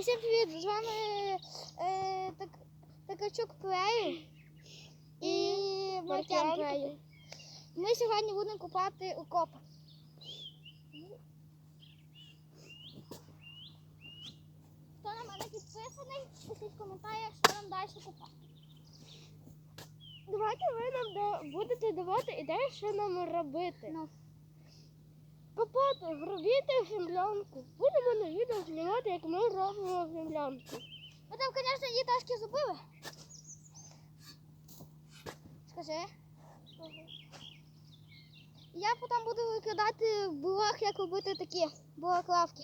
І всім привіт! З вами е, так, Такачук Плею і Мартян. Плею. Ми сьогодні будемо купати окоп. Хто на мене підписаний, пишіть в коментарях, що нам далі купати. Давайте ви нам будете давати ідеї, що нам робити. Копати, робити землянку. Будемо на відео знімати, як ми робимо землянку. Ми там, звісно, її ташки зробили. Скажи. Я потім буду викидати в булах, як робити такі балаклавки.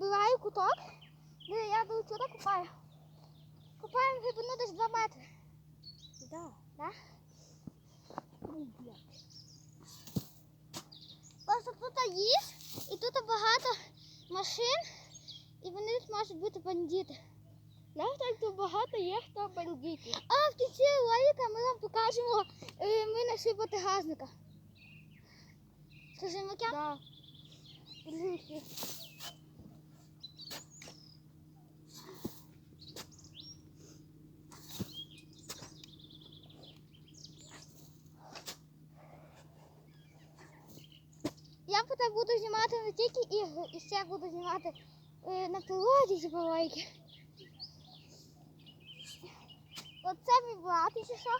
Я куток, де я до сюди купаю. Купаємо глибину десь 2 метри. Да. Да? Просто тут їж, і тут багато машин, і вони тут можуть бути бандити. Нас так тут багато є, хто бандитів. А в кінці ролика ми вам покажемо, е, ми знайшли потигазника. Скажи, Макян? Да. Лінки. Я потім буду знімати не тільки ігри, і ще буду знімати е, на природі ці. Оце мій брат, і що.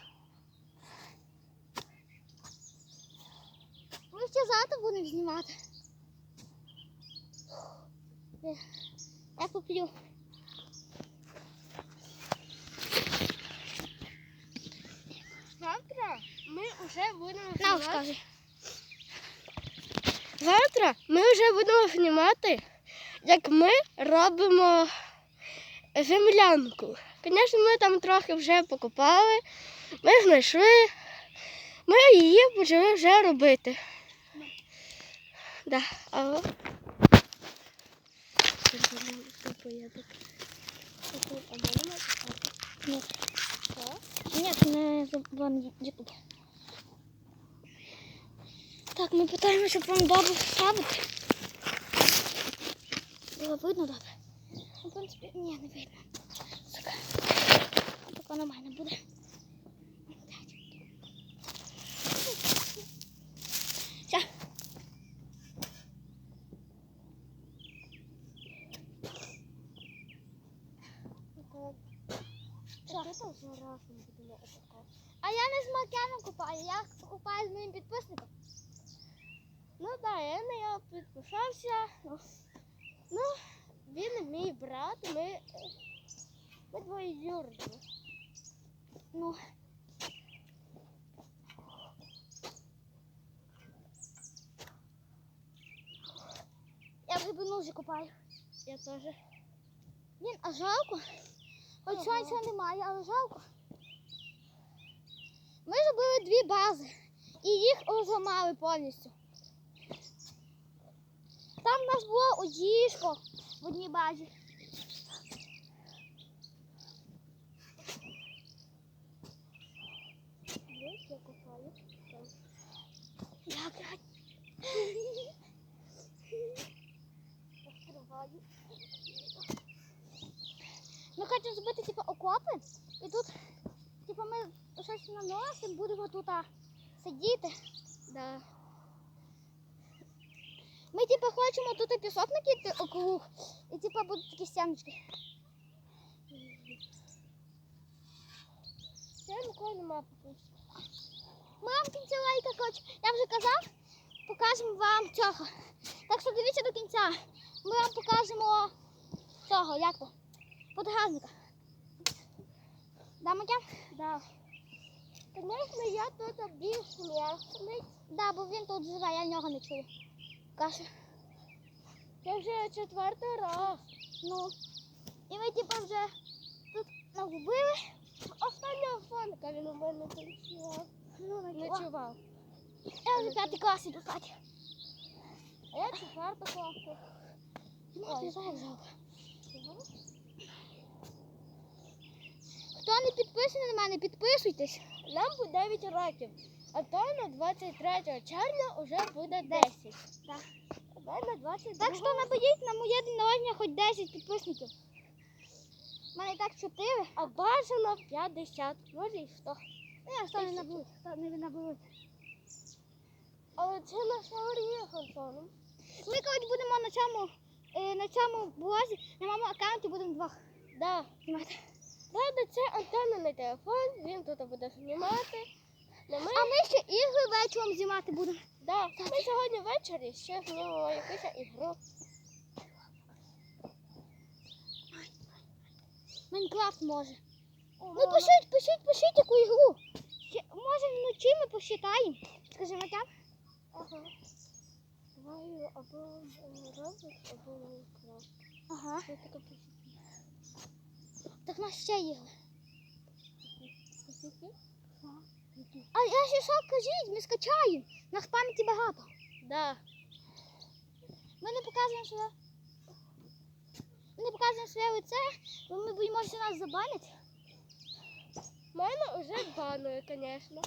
Ми ще завтра будемо знімати. Е, Я поплю. Завтра ми вже будемо знімати. Завтра ми вже будемо знімати, як ми робимо землянку. Звісно, ми там трохи вже покопали, ми знайшли, ми її почали вже робити. Да. Ні. Ні, не ютуб. Так, ми питаємося, щоб вам добре ставити. Було видно добре? Ну, в принципі, ні, не видно. Так. Так нормально буде. Все. А я не з Макяном купаю, я купаю з моїм підписником. Ну так, да, я на нього підписався. Ну, він мій брат, ми, ми двоюродні. Ну. Я глибину вже купаю. Я теж. Блін, а жалко. Хоч сонця немає, але жалко. Ми зробили дві бази і їх розламали повністю. У нас було одіжко в одній базі. Ми хочемо зробити типу, окопи, і тут типу, ми щось наносимо, будемо тут сидіти. Да. Ми типу, хочемо тут пісок накидати округ, і типу, будуть такі стіночки. Я ніколи нема поки. Мам, кінця лайка, коротше, я вже казав, покажемо вам цього. Так що дивіться до кінця. Ми вам покажемо цього, як то? Подгазника. Да, Макян? Да. Звісно, я тут більш м'ясний. Да, бо він тут живе, я нього не чую. Каже, Це вже четвертий раз. ну. І ми типу вже тут нагубили. Останнього фонка він у мене танцював. Ну, Ночував. Я вже п'ятий клас іду спати. А я четвертого класу. Ну, жалко. Хто не підписаний, на мене, підписуйтесь. Нам буде 9 років, а то на 23 червня вже буде 10. Так. А то на 22 Так що наберіть на моє день народження хоч 10 підписників. У мене і так 4. А бажано 50, може і 100. Ну, я що не наберуть, то не наберуть. Але це наша мрія, Хансоном. Ми коли будемо на цьому, е, на цьому блозі, на моєму аккаунті будемо двох Да. знімати. Правда, це антенна на телефон, він тут буде знімати. А ми ще ігри вечором знімати будемо. Да. Ми сьогодні ввечері ще знімемо якусь ігру. Майнкрафт може. Ну, пишіть, пишіть, пишіть яку ігру. Ще, може вночі ми посчитаємо. Скажи, Матян. Ага. Давай або Roblox, або Minecraft. Ага. Таке? Так у нас ще ігри. Посвітлення? А я ще що кажіть, ми скачаємо. У нас пам'яті багато. Да. Ми не показуємо своє. Ми не показуємо своє лице, бо ми боїмося що нас забанять. Мене вже банує, звісно.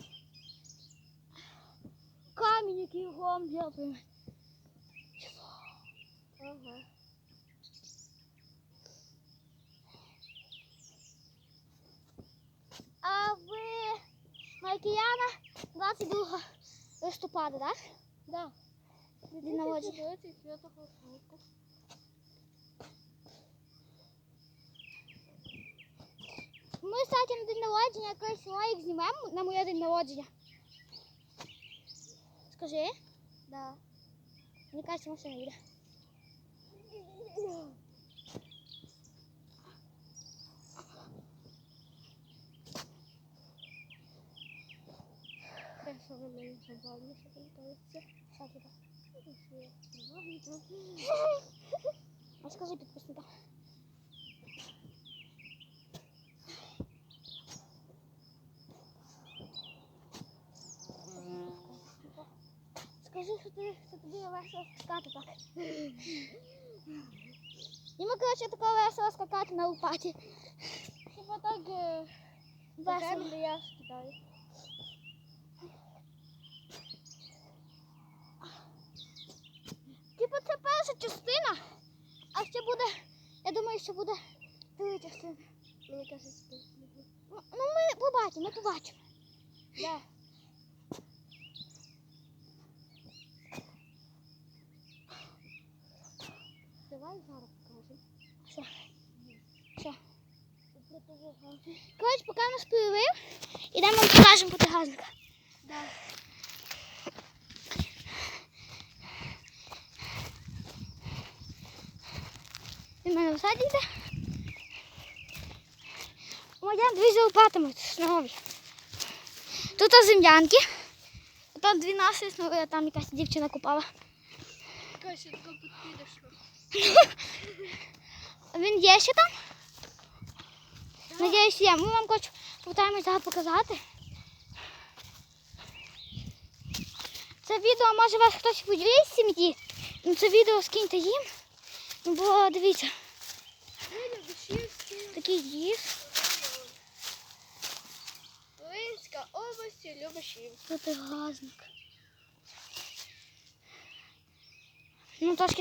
Камінь, який гом дякуємо. Ага. А ви Майкіяна 22 листопада, так? Да. 2025 року. Ми кстати, на день народження якийсь ролик знімемо на моє день народження. Скажи. Да. Мені кажеться, машина їде. Те, що ви мені забавно, що там кажеться. Що. А скажи підписникам. Скажи, що ти, що тобі весело скакати так. Йому, коротше, тако весело скакати на лопаті. Хіба так е, Весело. я скидаю. Типу це перша частина, а ще буде, я думаю, що буде друга частина. Мені тут. Ну, ми побачимо, ми побачимо. Да. Давай зараз покажемо. Що? Що? Коротше, поки нас перерив, ідемо покажемо потягазника. Да. В мене. Моя дві лопатами нові. Тут землянки. Там дві наші, ну, там якась дівчина купала. Кася, тако підпідеш. Він є ще там? Надіюсь, є. Ми вам хочу зараз показати. Це відео, може вас хтось поділить з сім'ї. Ну це відео скиньте їм. Ну, бо дивіться, Любашів. Тут газник. Ну, трошки